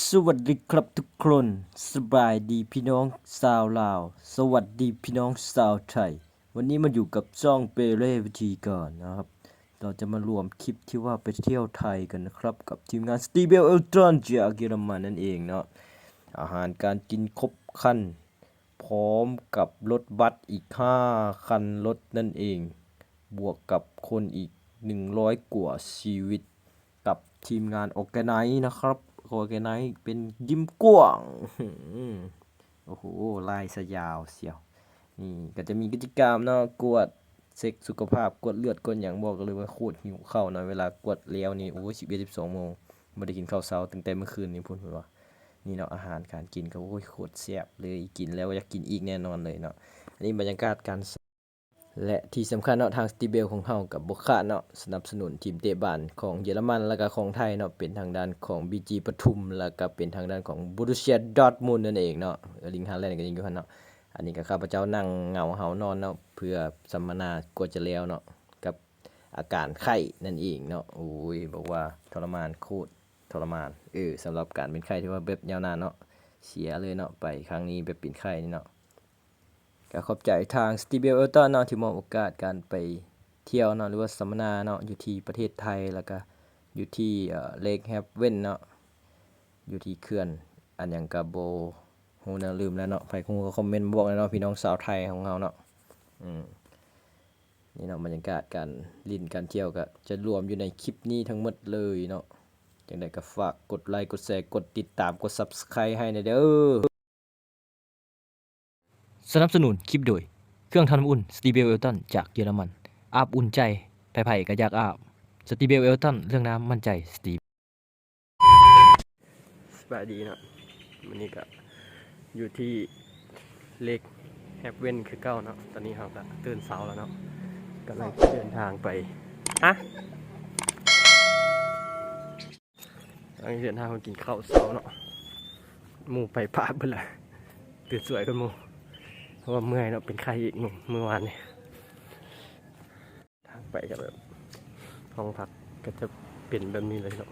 สวัสดีครับทุกคนสบายดีพี่น้องชาวลาว สวัสดีพี่น้องชาวไทย วันนี้มาอยู่กับจ้องเปเร่วิธีก่อนนะครับ เราจะมารวมคลิปที่ว่าไปเที่ยวไทยกันนะครับ กับทีมงานสตีเบลเอลตรอนจากเยอรมันนั่นเองเนาะอาหารการกินครบคันพร้อมกับรถบัสอีก 5 คันรถนั่นเอง บวกกับคนอีก 100 กว่าชีวิต กับทีมงานออแกไนนะครับ ออแกไนเป็นยิ้มกว้างโอ้โหลายสยาวเสียว นี่ก็จะมีกิจกรรมเนาะกวดเช็คสุขภาพกวดเลือดกวดอย่างบอกเลยว่าโคตรหิวข้าวเนะเวลากวดแล้วนี่โอ้ยสิบเอ็ดสิบสองโมงไม่ได้กินข้าวเช้าตั้งแต่เมื่อคืนนี่พูดเลยว่านี่เนาะอาหารการกินก็โอ้ยโคตรแซ่บเลยกินแล้วอยากกินอีกแน่นอนเลยเนาะอันนี้บรรยากาศการ และที่สำคัญเนาะทางสตีเบลของเฮากับบกขาเนาะสนับสนุนทีมเตะบานของเยอรมันแล้วก็ของไทยเนาะเป็นทางด้านของ BG ปทุม แล้วก็เป็นทางด้านของบูรุเชียดอทมุนนั่นเองเนาะเอลิงฮาแลนด์ก็ยังอยู่หั่นเนาะอันนี้ก็ข้าพเจ้านั่งเหงาเฮานอนเนาะเพื่อสัมมนากว่าจะแล้วเนาะกับอาการไข้นั่นเองเนาะโอ้ยบอกว่าทรมานโคตรทรมานเออสำหรับการเป็นไข้ที่ว่าแบบยาวนานเนาะเสียเลยเนาะไปครั้งนี้แบบเป็นไข้นี่เนาะ ก็ขอบใจทางสตีเบลเอลตันเนาะที่มอบโอกาสการไปเที่ยวเนาะหรือว่าสัมมนาเนาะอยู่ที่ประเทศไทยแล้วก็อยู่ที่เอ่อเลกแฮปเว่นเนาะอยู่ที่เขื่อนอันหยังกะโบฮูนะลืมแล้วเนาะใครคงก็คอมเมนต์มาบอกเลยเนาะพี่น้องสาวไทยของเราเนาะอืมนี่เนาะบรรยากาศการลินการเที่ยวก็จะรวมอยู่ในคลิปนี้ทั้งหมดเลยเนาะจังไดก็ฝากกดไลค์กดแชร์กดติดตามกด Subscribe ให้นะเด้อ สนับสนุนคลิปโดย เครื่องทำน้ำอุ่นสตีเบลเอลตันจากเยอรมัน อาบอุ่นใจไผ่ๆก็อยากอาบสตีเบลเอลตันเรื่องน้ำมั่นใจสตีสบายดีเนาะวันนี้ก็อยู่ที่เลกแฮปเว่นคือเก้าเนาะตอนนี้เราก็ตื่นเช้าแล้วเนาะกำลังเดินทางไปอะกำลังเดินทางไปกินข้าวเช้าเนาะหมูไปพาไปเลยตื่นสวยกันหมู เพราะว่าเมื่อยเนาะเป็นไข้อีกหนุ่มเมื่อวานเนี่ยทางไปก็แบบห้องพักก็จะเป็นแบบนี้เลยเนาะ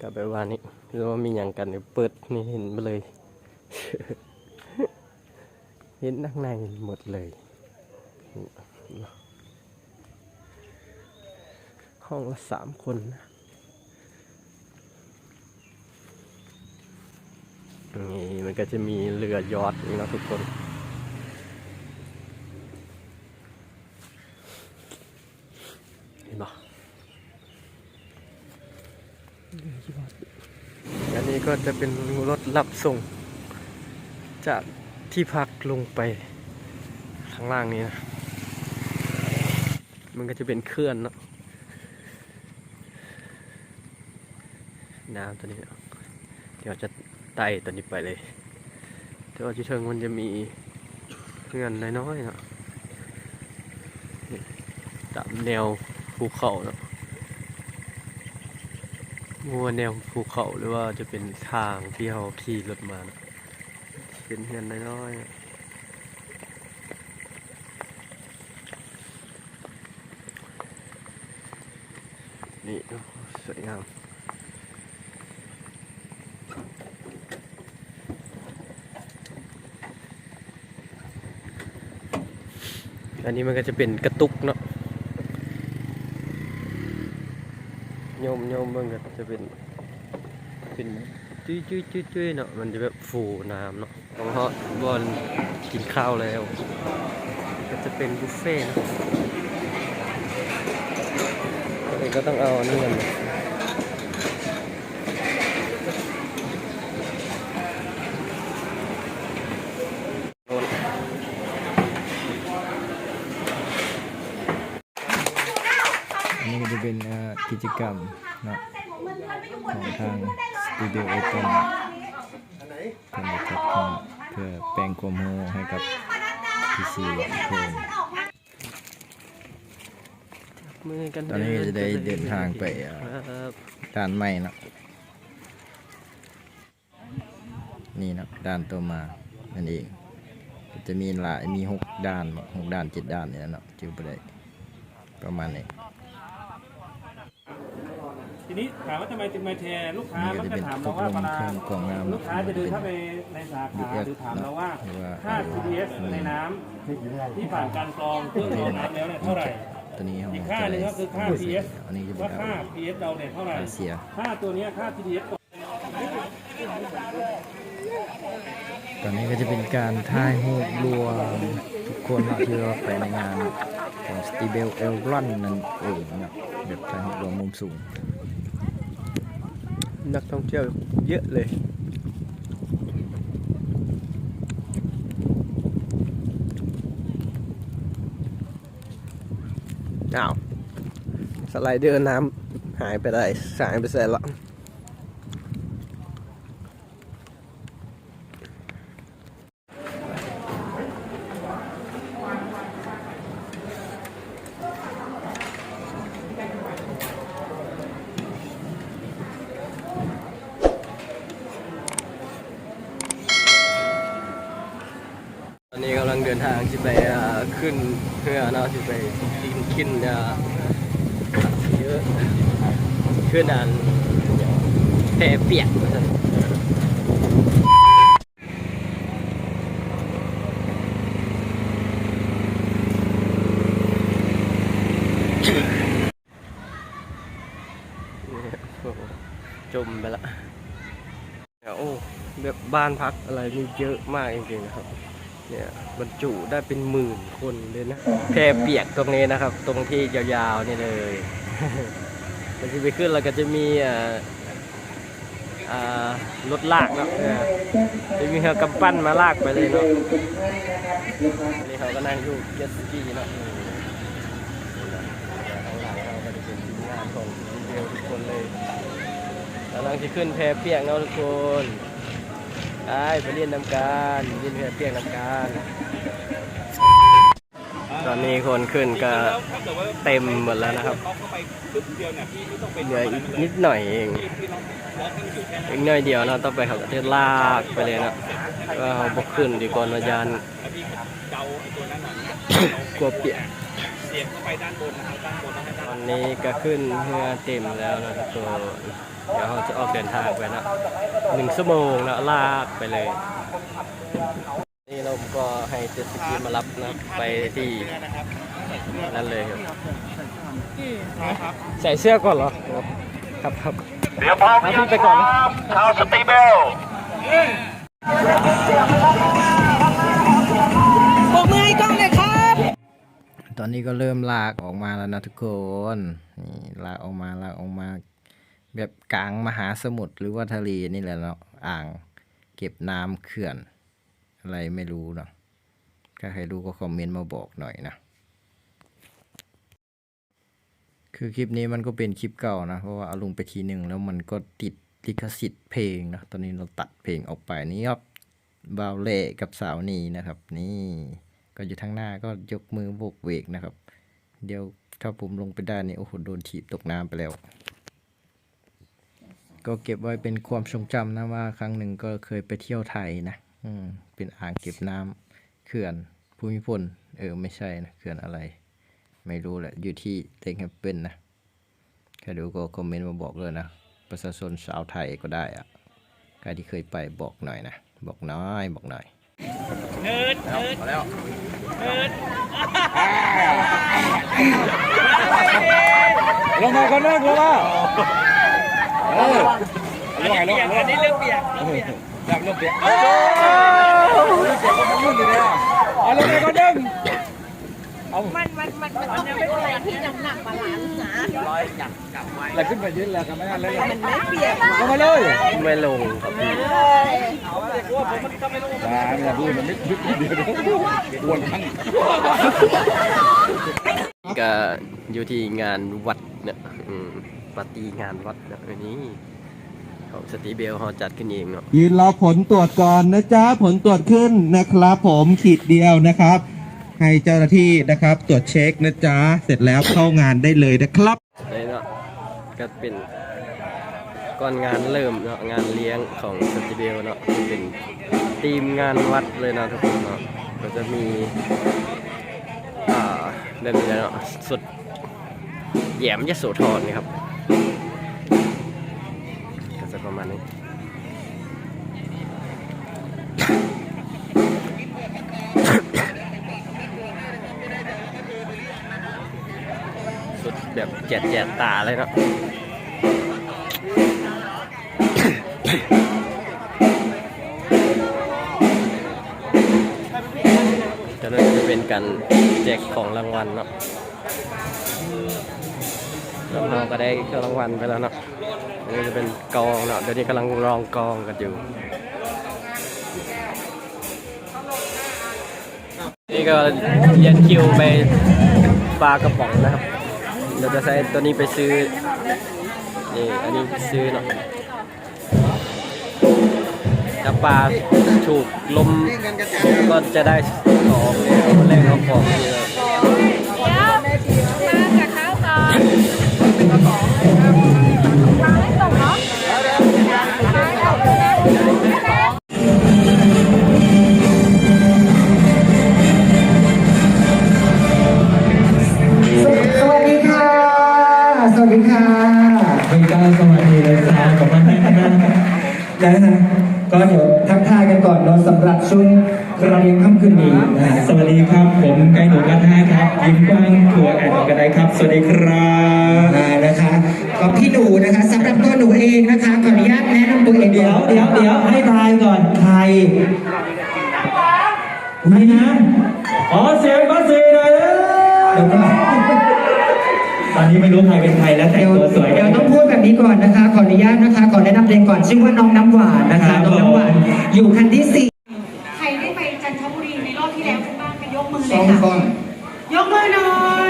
ก็แบบว่านี่หรือว่ามีอย่างกันเนี่ยเปิดนี่เห็นมาเลย เห็นนักในหมดเลยห้องละสามคนนะ นี่มันก็จะมีเรือยอทนี่นะทุกคน เห็นปะอันนี้ก็จะเป็นรถรับส่ง จากที่พักลงไปข้างล่างนี้นะ มันก็จะเป็นเคลื่อนเนาะน้ำตัวนี้ เดี๋ยวจะ ต่ตอนนี้ไปเลย แต่ว่าที่เทิงมันจะมีเงื่อนน้อยๆเนาะตามแนวภูเขาเนาะมัวาแนวภูเขาหรือว่าจะเป็นทางที่เราขี่รถมาเนาะเป็นเงื่อนน้อยๆอะนี่เนาะสวยงาม อันนี้มันก็จะเป็นกระตุกเนาะโยมโยมมันก็จะเป็นเป็นจุ้ยจุ้ยจุ้ยจุ้ยเนาะมันจะแบบฟูน้ำเนาะเพราะบอลกินข้าวแล้ว ก็จะเป็นบุฟเฟ่ต์เนาะก็เลยก็ต้องเอาอันนี่กันมาโน่น อันนี้ก็จะเป็นเอ่อกิ จกรรมนะของทางสตูดิโอโอเปนเพื่อจัดเพื่อแปลงความรู้ให้กับพี่ซีทุกคนตอนนี้จะได้เดินทางไปด่านใหม่นะนี่นะด่านตัวมานั่นเองก็จะมีหลายมีหกด่านหกด่านเจ็ดด่านเนี่ยเนาะจิวไปได้ประมาณนี้ ทีนี้ถามว่าทำไมถึงมาแชร์ลูกค้านี่ก็มักจะจะเป็นถามพวเรากว่าลงเวลาเครื่องกรองน้ำลูกค้าจะเดินเข้าไปในสาขาหรือถามเราว่าหรือว่าค่า TDS ในน้ำที่ผ่านการกรองเครื่องกรองน้ำแล้วเนี่ยเท่าไหร่ตัวนี้เขาอีกจะค่าหนึ่งก็คือค่าได้ TDS อันนี้จะเป็นว่าค่า TDS เราเนี่ยเท่าไหร่ค่าเสียค่าตัวเนี้ยค่า TDS ตอนนี้ก็จะเป็นการถ่ายรูปรวมทุกคนเนาะที่เราไปในงานของสตีเบลเอลรอนนั่นเองเนาะแบบถ่ายรูปรวมมุมสูง นักท่องเที่ยวเยอะเลยอ้าวสไลเดอร์น้ำหายไปได้หายไปแสนละตอนนี้กำลังเดินทางที่ไปขึ้นเรือเนาะที่ไปกินขึ้นเยอะขึ้นอันแพเปียกจมไปละโอ้แบบบ้านพักอะไรนี่เยอะมากจริงๆนะครับ เนี่ยบรรจุได้เป็นหมื่นคนเลยนะแพเปียกตรงนี้นะครับ ตรงที่ยาวๆนี่เลยมันจะไปขึ้นแล้วก็จะมีอ่าอ่ารถลากเนาะเออจะมีเรือกำปั้นมาลากไปเลยเนาะนี่เขาก็นั่งอยู่เจ็ตสกีเนาะอืมข้างหลังเราก็จะเป็นทีมงานของทีมเดียวทุกคนเลยกำลังจะขึ้นแพเปียกเนาะทุกคน ไปไปเรียนน้ำการเรียนเพื่อเปียกนำการ ตอนนี้คนขึ้นก็เต็มหมดแล้วนะครับเหลืออีกนิดหน่อยเองอีกหน่อยเดียวนะต้องไปเขาก็จะลากไปเลยนะก็เอาบกขึ้นดีกว่านยานกลัวเปียกตอนนี้ก็ขึ้นเรือเต็มแล้วนะทุกคน เดี๋ยวเราจะออกเดินทางไปนะหนึ่งชั่วโมงนะลากไปเลย นี่เราก็ให้เจตสกีมารับนะไปที่นั่นเลยครับใส่เสื้อก่อนเหรอครับครับเดี๋ยวพร้อมครับพี่ไปก่อนนะชาวสตีเบลปกมือให้กล้องเลยครับ ตอนนี้ก็เริ่มลากออกมาแล้วนะทุกคน นี่ลากออกมาลากออกมา แบบกลางมหาสมุทรหรือว่าทะเลนี่แหละเนาะอ่างเก็บน้ำเขื่อน อะไรไม่รู้เนาะถ้าใครรู้ก็คอมเมนต์มาบอกหน่อยนะ คือคลิปนี้มันก็เป็นคลิปเก่านะ เพราะว่าเอาลงไปทีหนึ่งแล้วมันก็ติดลิขสิทธิ์เพลงนะ ตอนนี้เราตัดเพลงออกไปนี่ครับบาวเล่กับสาวนีนะครับ นี่ก็อยู่ทางหน้าก็ยกมือโบกเวกนะครับ เดี๋ยวถ้าผมลงไปได้นี่โอ้โหโดนถีบตกน้ำไปแล้ว ก็เก็บไว้เป็นความทรงจำนะว่าครั้งหนึ่งก็เคยไปเที่ยวไทยนะอืมเป็นอ่างเก็บน้ำเขื่อนภูมิพลเออไม่ใช่นะเขื่อนอะไร ไม่รู้แหละอยู่ที่เต็งแฮปเป็นนะใครดูก็คอมเมนต์มาบอกเลยนะประชาชนชาวไทยก็ได้อะใครที่เคยไปบอกหน่อยนะ บอกหน้อยบอกหน่อยลงมาคนนึงลงมา เออลงมาลงมาอันนี้เรื่องเปียกเรื่องเปียกเรื่องเปียกโอ้เรื่องเปียกก็มันยุ่งอยู่เนี่ยเอาลงมาคนนึงมันมันมันมันต้องเป็นอะไรที่น้ำหนักบาลานซ์นะแล้วขึ้นไปยืนแล้วกันไม่ทันเลยมันไม่เปียกลงมาเลยไม่ลงครับพี่อ่าเนี่ยดูมันไม่ดึกเดียวเดียวนทั้งก็อยู่ที่งานวัดเนี่ย ปาร์ตี้งานวัดเนี่ยอันนี้ของสตีเบลเขาจัดขึ้นเองเนาะยืนรอผลตรวจก่อนนะจ๊ะผลตรวจขึ้นนะครับ ผมขีดเดียวนะครับ ให้เจ้าหน้าที่นะครับ ตรวจเช็คนะจ๊ะเสร็จแล้วเข้างานได้เลยนะครับนี่เนาะก็เป็นก่อนงานเริ่มเนาะงานเลี้ยงของสตีเบลเนาะเป็นทีมงานวัดเลยเนาะทุกคนเนาะก็จะมีอ่าแบบนี้เนาะสุดแหยมยโสธรนี่ครับก็จะ ประมาณนี้สุดแบบแจดแจดตาเลยเนาะจะนั่นจะเป็นการแจกของรางวัลเนาะ เราก็ได้รางวัลไปแล้วเนาะอันนี้จะเป็นกองเนาะเดี๋ยวนี้กำลังรองกองกันอยู่ นี่ก็เรียนคิวไปปลากระป๋องนะครับเดี๋ยวจะใช้ตัวนี้ไปซื้อ นี่อันนี้ซื้อเนาะถ้าปลาถูกลมก็จะได้ของเนี่ยเล่นเอาของนี่แล้ว ค่ะสวัสดีค่ะเป็นการสวัสดีเลยครับขอบคุณมากนะนะฮะก็เดี๋ยวทักทายกันก่อนเนาะสำหรับช่วงกระเรียงค่ำคืนนี้นะสวัสดีครับ ผมไก่หนูกระทะครับ ยิ้มกว้างถั่วแอนกระได้ครับ สวัสดีครับ นูนะคะสำหรับตัวหนูเองนะคะขออนุญาตแนะนำตัวเองเดี๋ยวก่อนเดี๋ยวเดี๋ยวให้ทายก่อนใครใครนะขอเสียงบัสซีหน่อยเด้อเดี๋ยวก่อนตอนนี้ไม่รู้ใครเป็นใครแล้วแต่งเดี๋ยวตัวสวยเดี๋กัยวนต้องพูดแบบนี้ก่อนนะคะ ขออนุญาตนะคะขอแนะนำตัวเองก่อนชื่อว่าน้องน้ำหวานนะคะน้องน้ำหวานอยู่คันที่สี่ใครได้ไปจันทบุรีในรอบที่แล้วคุณบ้างไปยกมือเลสอยงค่ะคนยกมือหน่อยท่านเย้